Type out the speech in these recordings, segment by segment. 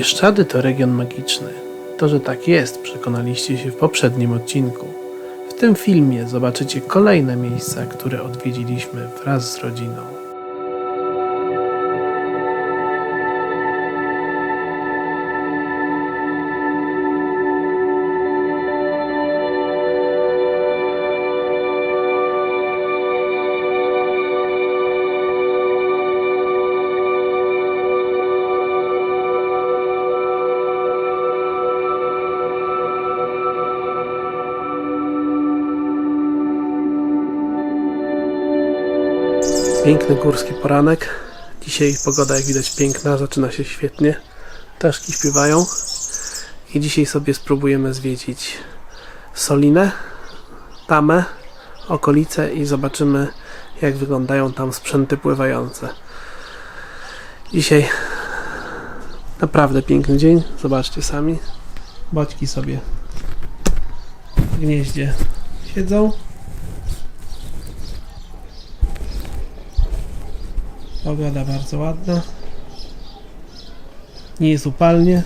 Bieszczady to region magiczny. To, że tak jest, przekonaliście się w poprzednim odcinku. W tym filmie zobaczycie kolejne miejsca, które odwiedziliśmy wraz z rodziną. Piękny górski poranek. Dzisiaj pogoda, jak widać, piękna, zaczyna się świetnie. Ptaszki śpiewają. I dzisiaj sobie spróbujemy zwiedzić Solinę, Tamę, okolice i zobaczymy, jak wyglądają tam sprzęty pływające. Dzisiaj naprawdę piękny dzień. Zobaczcie sami. Boćki sobie w gnieździe siedzą. Pogoda bardzo ładna. Nie jest upalnie.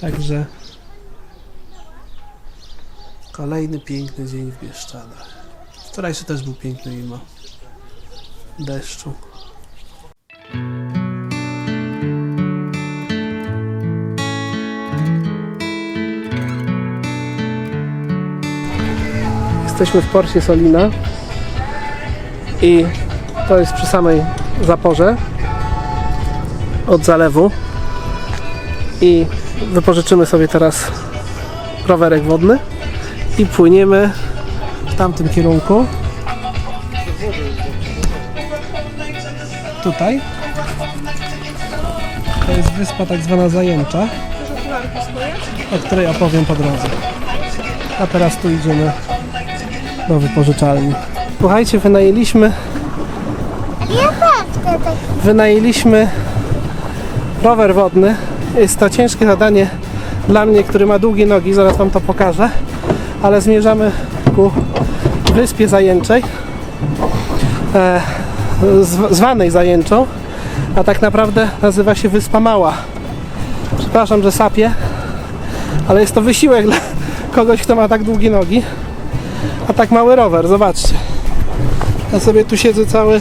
Także kolejny piękny dzień w Bieszczadach. Wczorajszy też był piękny mimo deszczu. Jesteśmy w porcie Solina i to jest przy samej zaporze od zalewu. I wypożyczymy sobie teraz rowerek wodny i płyniemy w tamtym kierunku. Tutaj. To jest wyspa tak zwana Zajęcza o której opowiem po drodze. A teraz tu idziemy do wypożyczalni. Słuchajcie wynajęliśmy Ja patrzę tak. wynajęliśmy rower wodny. Jest to ciężkie zadanie dla mnie, który ma długie nogi, zaraz Wam to pokażę, ale zmierzamy ku wyspie Zajęczej, e, zw- zwanej Zajęczą, a tak naprawdę nazywa się Wyspa Mała. Przepraszam, że sapię, ale jest to wysiłek dla kogoś, kto ma tak długie nogi, a tak mały rower, zobaczcie. Ja sobie tu siedzę cały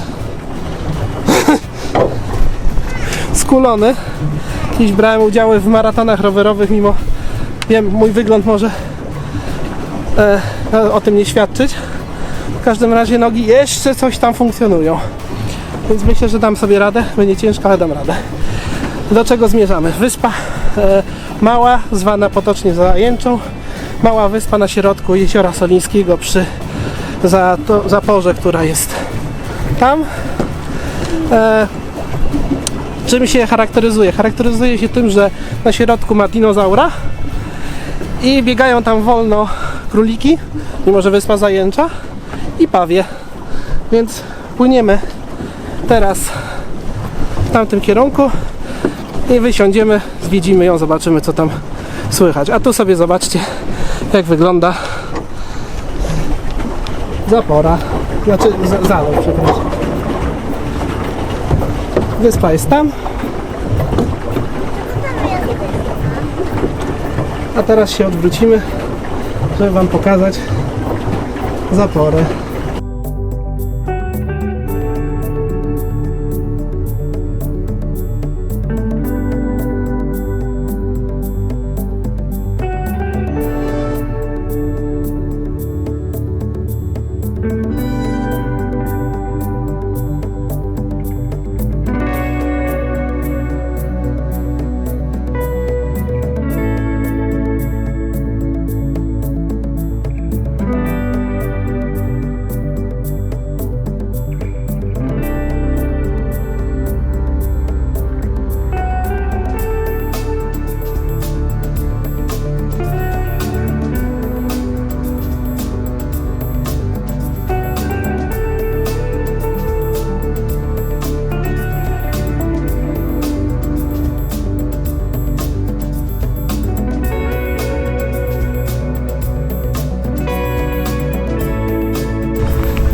skulony. Kiedyś brałem udziały w maratonach rowerowych, mimo wiem, mój wygląd może e, o tym nie świadczyć. W każdym razie nogi jeszcze coś tam funkcjonują. Więc myślę, że dam sobie radę. Będzie ciężko, ale dam radę. Do czego zmierzamy? Wyspa e, mała, zwana potocznie Zajęczą. Mała wyspa na środku jeziora Solińskiego przy za, to, zaporze, która jest tam. E, czym się charakteryzuje? Charakteryzuje się tym, że na środku ma dinozaura i biegają tam wolno króliki, mimo że wyspa zajęcza i pawie. Więc płyniemy teraz w tamtym kierunku i wysiądziemy, zwiedzimy ją, zobaczymy co tam słychać. A tu sobie zobaczcie jak wygląda zapora, znaczy za- zalew, przepraszam. Wyspa jest tam. A teraz się odwrócimy, żeby Wam pokazać zaporę.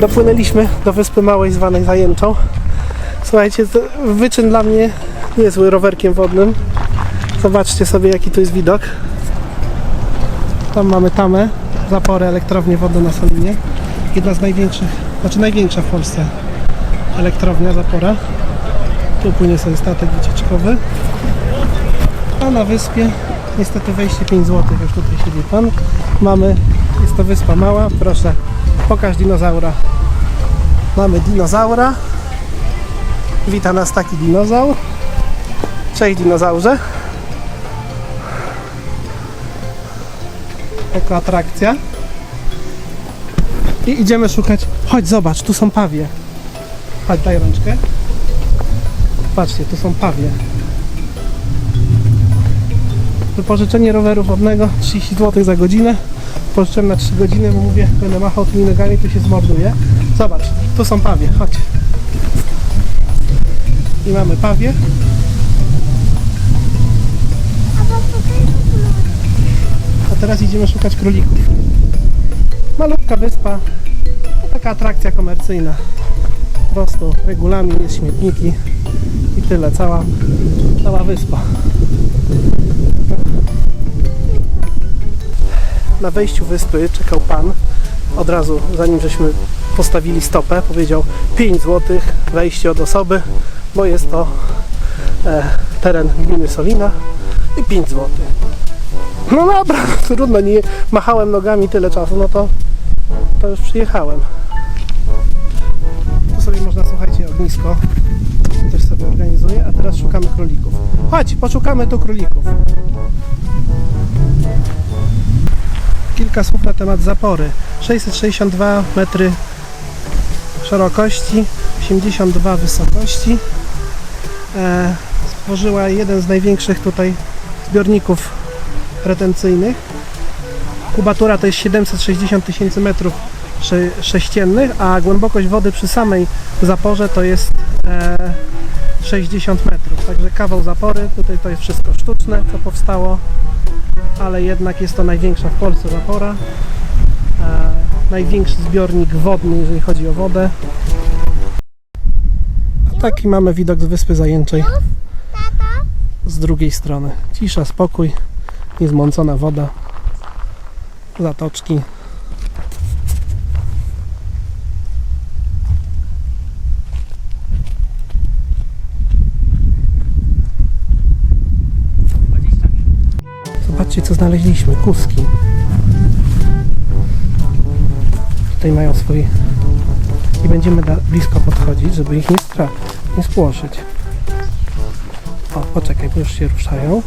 Dopłynęliśmy do wyspy małej zwanej Zajęczą. Słuchajcie, wyczyn dla mnie niezły rowerkiem wodnym. Zobaczcie sobie jaki tu jest widok. Tam mamy tamę, zaporę elektrownię wodną na Solinie. Jedna z największych, znaczy największa w Polsce elektrownia zapora. Tu płynie sobie statek wycieczkowy. A na wyspie niestety wejście 5 zł, już tutaj siedzi pan. Mamy, jest to wyspa mała, proszę, pokaż dinozaura. Mamy dinozaura. Wita nas taki dinozaur. Cześć dinozaurze. Jako atrakcja. I idziemy szukać. Chodź, zobacz, tu są pawie. Chodź, daj rączkę. Patrzcie, tu są pawie. Wypożyczenie roweru wodnego 30 zł za godzinę. Pożyczyłem na 3 godziny, bo mówię, będę machał tymi nogami, to się zmorduje. Zobacz, tu są pawie, chodź. I mamy pawie. A teraz idziemy szukać królików. Malutka wyspa, taka atrakcja komercyjna. Po prostu regulamin, jest śmietniki i tyle, cała, cała wyspa. Na wejściu wyspy czekał pan. Od razu, zanim żeśmy postawili stopę, powiedział 5 zł wejście od osoby, bo jest to e, teren gminy Solina i 5 zł. No dobra, trudno, nie machałem nogami tyle czasu, no to, to już przyjechałem. Tu sobie można, słuchajcie, ognisko też sobie organizuję, a teraz szukamy królików. Chodź, poszukamy tu królików. Kilka słów na temat zapory. 662 metry szerokości, 82 wysokości. E, stworzyła jeden z największych tutaj zbiorników retencyjnych. Kubatura to jest 760 tysięcy metrów sze- sześciennych, a głębokość wody przy samej zaporze to jest e, 60 metrów. Także kawał zapory, tutaj to jest wszystko sztuczne, co powstało, ale jednak jest to największa w Polsce zapora. E, największy zbiornik wodny, jeżeli chodzi o wodę. A taki mamy widok z Wyspy Zajęczej z drugiej strony. Cisza, spokój, niezmącona woda, zatoczki. Zobaczcie, co znaleźliśmy. Kuski. Tutaj mają swój... Nie będziemy blisko podchodzić, żeby ich nie, stra- nie spłoszyć. O, poczekaj, bo już się ruszają.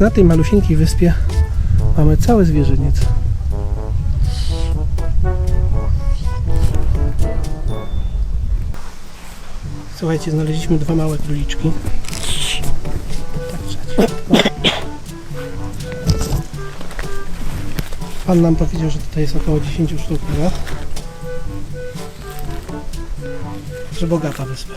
Na tej malusieńkiej wyspie mamy cały zwierzyniec. Słuchajcie, znaleźliśmy dwa małe króliczki. Pan nam powiedział, że tutaj jest około 10 sztuk chyba. Że bogata wyspa.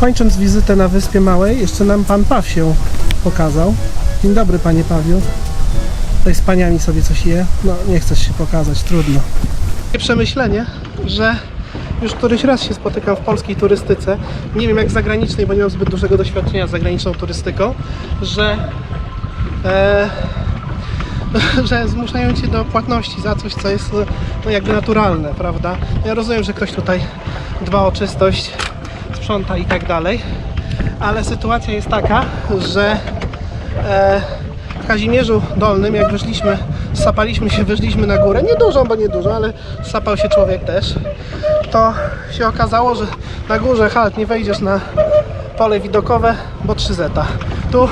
Kończąc wizytę na Wyspie Małej, jeszcze nam pan Paw się pokazał. Dzień dobry, panie Pawiu. Tutaj z paniami sobie coś je. No, nie chcesz się pokazać, trudno. Przemyślenie, że już któryś raz się spotykam w polskiej turystyce. Nie wiem jak zagranicznej, bo nie mam zbyt dużego doświadczenia z zagraniczną turystyką, że e, że zmuszają cię do płatności za coś, co jest no, jakby naturalne, prawda? Ja rozumiem, że ktoś tutaj dba o czystość, sprząta i tak dalej, ale sytuacja jest taka, że e, w Kazimierzu Dolnym, jak wyszliśmy, sapaliśmy się, wyszliśmy na górę, nie dużą, bo nie dużo, ale sapał się człowiek też, to się okazało, że na górze halt, nie wejdziesz na pole widokowe, bo 3 zeta. Tu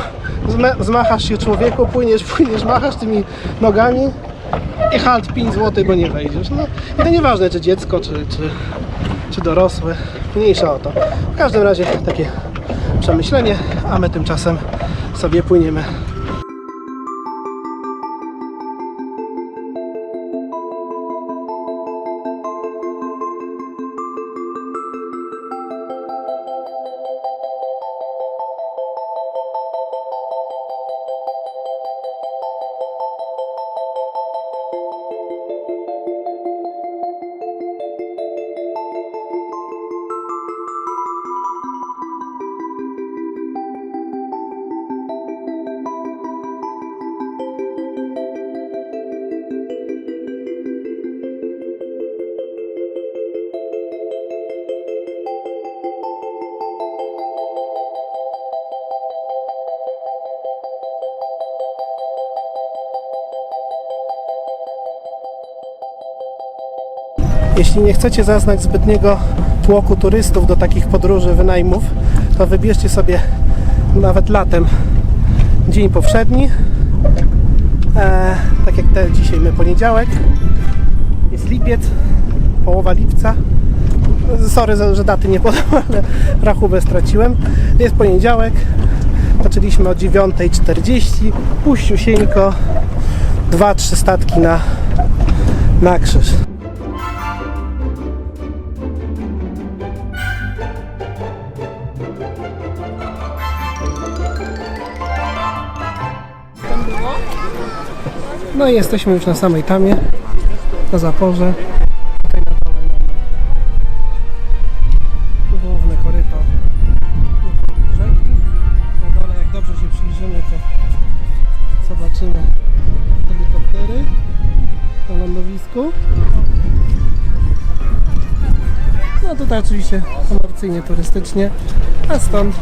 zma- zmachasz się człowieku, płyniesz, płyniesz, machasz tymi nogami i halt 5 zł, bo nie wejdziesz. No i to nieważne, czy dziecko, czy, czy, czy dorosły, mniejsza o to. W każdym razie takie przemyślenie, a my tymczasem sobie płyniemy Jeśli nie chcecie zaznać zbytniego tłoku turystów do takich podróży, wynajmów, to wybierzcie sobie nawet latem dzień powszedni. E, tak jak te dzisiaj my poniedziałek. Jest lipiec, połowa lipca. Sorry, że daty nie podam, ale rachubę straciłem. Jest poniedziałek. Zaczęliśmy o 9.40. Puściusieńko. Dwa, trzy statki na, na krzyż. No i jesteśmy już na samej tamie, na zaporze. Tutaj na dole mamy główne koryto rzeki. Na dole, jak dobrze się przyjrzymy, to zobaczymy helikoptery na lądowisku. No tutaj oczywiście komercyjnie, turystycznie, a stąd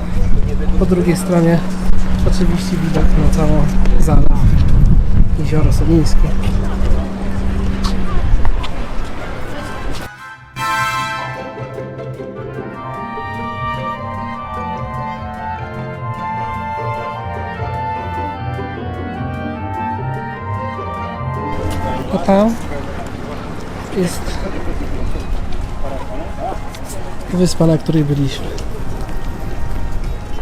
po drugiej stronie oczywiście widok na całą zalew. Jezioro Solińskie. A tam jest wyspa, na której byliśmy.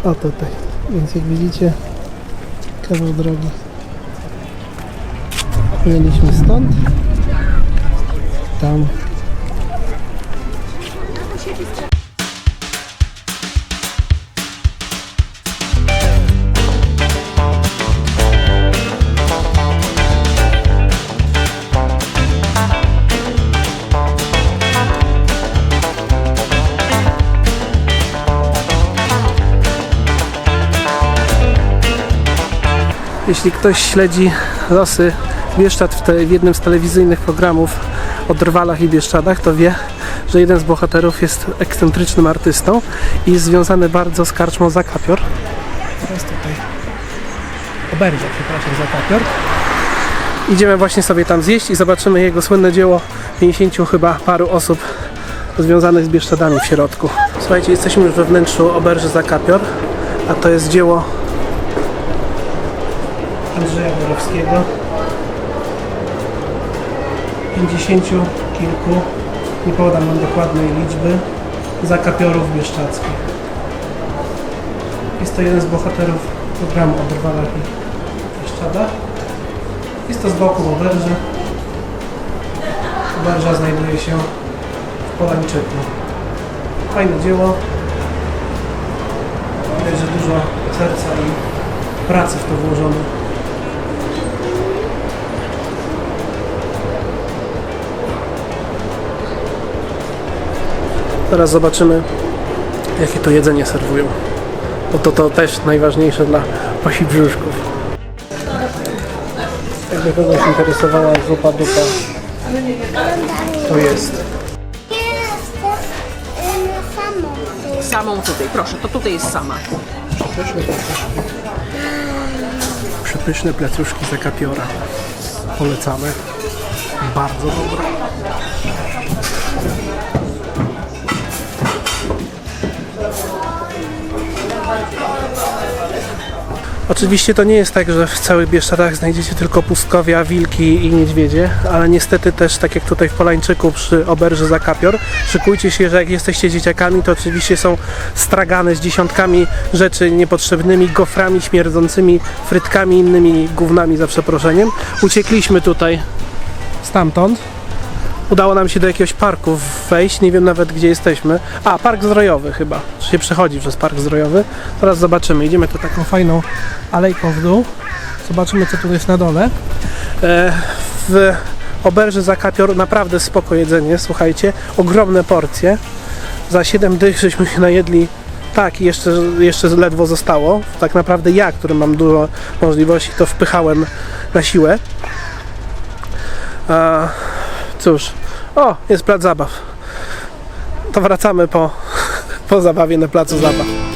O tutaj. Więc jak widzicie, kawał drogi. Płynęliśmy stąd. Tam. Jeśli ktoś śledzi losy Bieszczad w, te, w jednym z telewizyjnych programów o drwalach i Bieszczadach, to wie, że jeden z bohaterów jest ekscentrycznym artystą i jest związany bardzo z karczmą Zakapior. Teraz tutaj oberwia, przepraszam, Zakapior. Idziemy właśnie sobie tam zjeść i zobaczymy jego słynne dzieło 50 chyba paru osób związanych z Bieszczadami w środku. Słuchajcie, jesteśmy już we wnętrzu oberży Zakapior, a to jest dzieło Andrzeja Borowskiego. 50 kilku, nie podam wam dokładnej liczby, zakapiorów bieszczadzkich. Jest to jeden z bohaterów programu o i Bieszczadach. Jest to z boku oberży. Oberża znajduje się w Polańczyku. Fajne dzieło. Widać, że dużo serca i pracy w to włożono. Teraz zobaczymy, jakie to jedzenie serwują. Bo to, to też najważniejsze dla pasi brzuszków. Jakby kogoś interesowała zupa dupa, to jest. Samą. Tutaj, proszę, to tutaj jest sama. Przepyszne. Przepyszne placuszki z akapiora. Polecamy. Bardzo dobre. Oczywiście to nie jest tak, że w całych Bieszczadach znajdziecie tylko pustkowia, wilki i niedźwiedzie, ale niestety też tak jak tutaj w Polańczyku przy oberży Zakapior, szykujcie się, że jak jesteście dzieciakami, to oczywiście są stragane z dziesiątkami rzeczy niepotrzebnymi, goframi śmierdzącymi, frytkami, innymi gównami za przeproszeniem. Uciekliśmy tutaj stamtąd. Udało nam się do jakiegoś parku wejść, nie wiem nawet gdzie jesteśmy. A, park zdrojowy chyba. Czy się przechodzi przez park zdrojowy. Teraz zobaczymy. Idziemy tu taką fajną alejką w dół. Zobaczymy co tu jest na dole. E, w oberży Zakapior naprawdę spoko jedzenie, słuchajcie. Ogromne porcje. Za 7 dych żeśmy się najedli tak, jeszcze, jeszcze ledwo zostało. Tak naprawdę ja, który mam dużo możliwości, to wpychałem na siłę. Cóż, o, jest plac zabaw. To wracamy po, po zabawie na placu zabaw.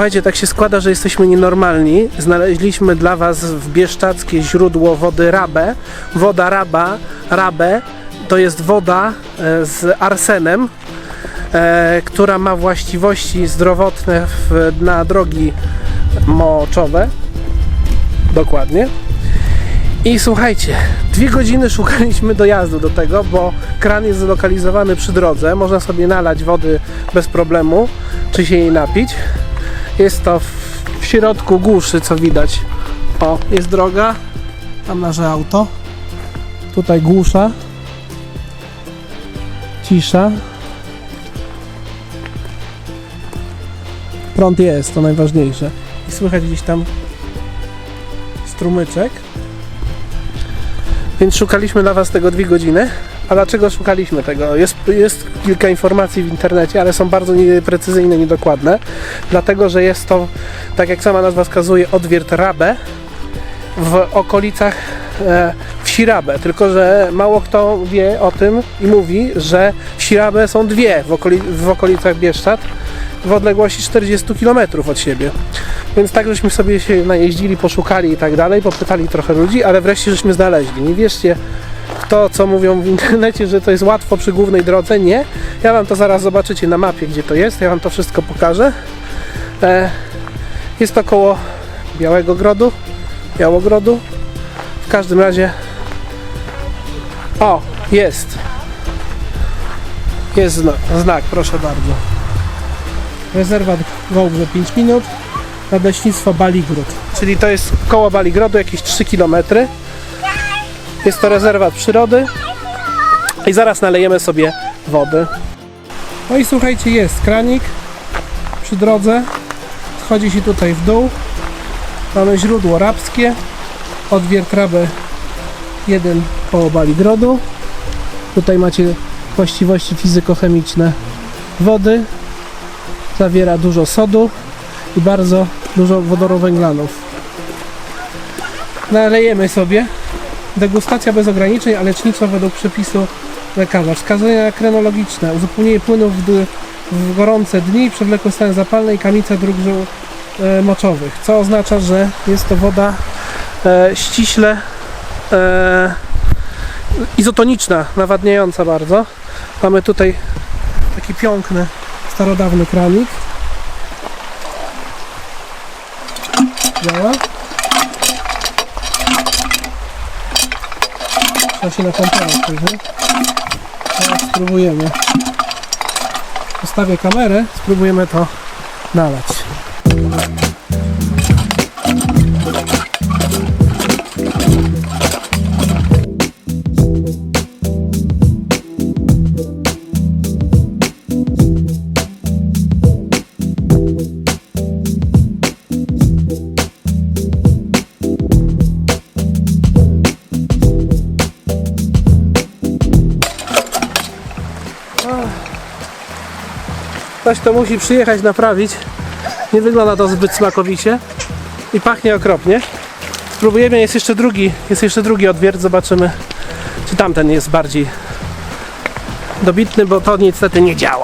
Słuchajcie, tak się składa, że jesteśmy nienormalni. Znaleźliśmy dla Was w Bieszczackie źródło wody Rabę. Woda Raba, Rabę, to jest woda e, z arsenem, e, która ma właściwości zdrowotne na drogi moczowe. Dokładnie. I słuchajcie, dwie godziny szukaliśmy dojazdu do tego, bo kran jest zlokalizowany przy drodze. Można sobie nalać wody bez problemu, czy się jej napić. Jest to w, środku głuszy, co widać. O, jest droga. Tam nasze auto. Tutaj głusza. Cisza. Prąd jest, to najważniejsze. I słychać gdzieś tam strumyczek. Więc szukaliśmy dla Was tego dwie godziny. A dlaczego szukaliśmy tego? Jest, jest kilka informacji w internecie, ale są bardzo nieprecyzyjne, niedokładne. Dlatego, że jest to, tak jak sama nazwa wskazuje, odwiert Rabe w okolicach e, wsi. Tylko, że mało kto wie o tym i mówi, że wsi Rabę są dwie w, okoli, w okolicach Bieszczad w odległości 40 km od siebie. Więc tak żeśmy sobie się najeździli, poszukali i tak dalej, popytali trochę ludzi, ale wreszcie żeśmy znaleźli. Nie wierzcie to, co mówią w internecie, że to jest łatwo przy głównej drodze. Nie. Ja Wam to zaraz zobaczycie na mapie, gdzie to jest. Ja Wam to wszystko pokażę. E, jest to koło Białego Grodu. Białogrodu. W każdym razie... O, jest. Jest znak, znak proszę bardzo. Rezerwat Wałbrze 5 minut. Nadleśnictwo Baligród. Czyli to jest koło Baligrodu, jakieś 3 km. Jest to rezerwat przyrody. I zaraz nalejemy sobie wody. No i słuchajcie, jest kranik przy drodze. Schodzi się tutaj w dół. Mamy źródło rabskie. Odwiert Rabę 1 koło Baligrodu. Tutaj macie właściwości fizykochemiczne wody. Zawiera dużo sodu i bardzo dużo wodorowęglanów. Nalejemy sobie. Degustacja bez ograniczeń, a lecznictwo według przepisu lekarza. Wskazania krenologiczne. Uzupełnienie płynów w, w gorące dni, przewlekły stan zapalny i kamica dróg e, moczowych. Co oznacza, że jest to woda e, ściśle e, izotoniczna, nawadniająca bardzo. Mamy tutaj taki piękny, starodawny kranik. Działa. Trzeba się na komputer później. Teraz spróbujemy. Postawię kamerę, spróbujemy to nalać. Ktoś to musi przyjechać naprawić. Nie wygląda to zbyt smakowicie i pachnie okropnie. Spróbujemy, jest jeszcze drugi, jest jeszcze drugi odwiert, zobaczymy czy tamten jest bardziej dobitny, bo to niestety nie działa.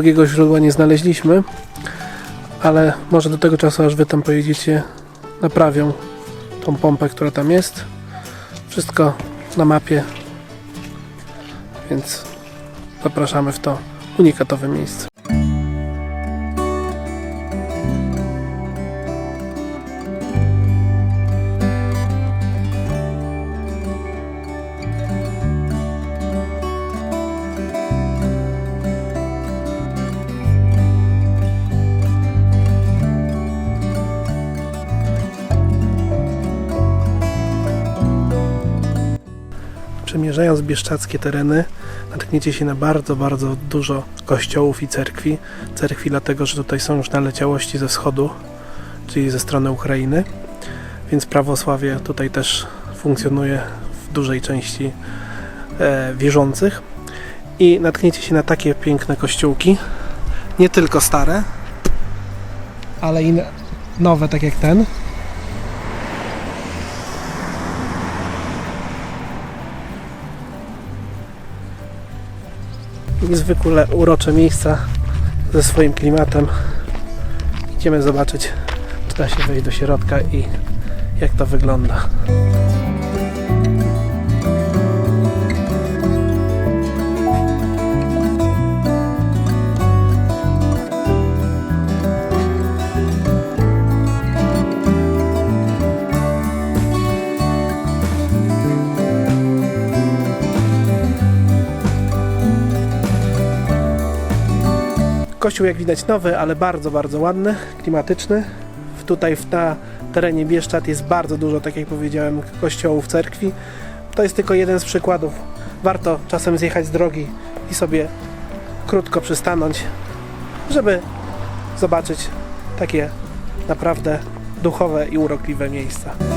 Drugiego źródła nie znaleźliśmy, ale może do tego czasu, aż wy tam pojedziecie, naprawią tą pompę, która tam jest. Wszystko na mapie, więc zapraszamy w to unikatowe miejsce. Przemierzając bieszczackie tereny, natkniecie się na bardzo, bardzo dużo kościołów i cerkwi. Cerkwi dlatego, że tutaj są już naleciałości ze wschodu, czyli ze strony Ukrainy, więc prawosławie tutaj też funkcjonuje w dużej części e, wierzących. I natkniecie się na takie piękne kościółki, nie tylko stare, ale i nowe, tak jak ten. Niezwykle urocze miejsca ze swoim klimatem. Idziemy zobaczyć, czy da się wejść do środka i jak to wygląda. Kościół jak widać nowy, ale bardzo, bardzo ładny, klimatyczny. Tutaj na terenie Bieszczad jest bardzo dużo, tak jak powiedziałem, kościołów, cerkwi. To jest tylko jeden z przykładów. Warto czasem zjechać z drogi i sobie krótko przystanąć, żeby zobaczyć takie naprawdę duchowe i urokliwe miejsca.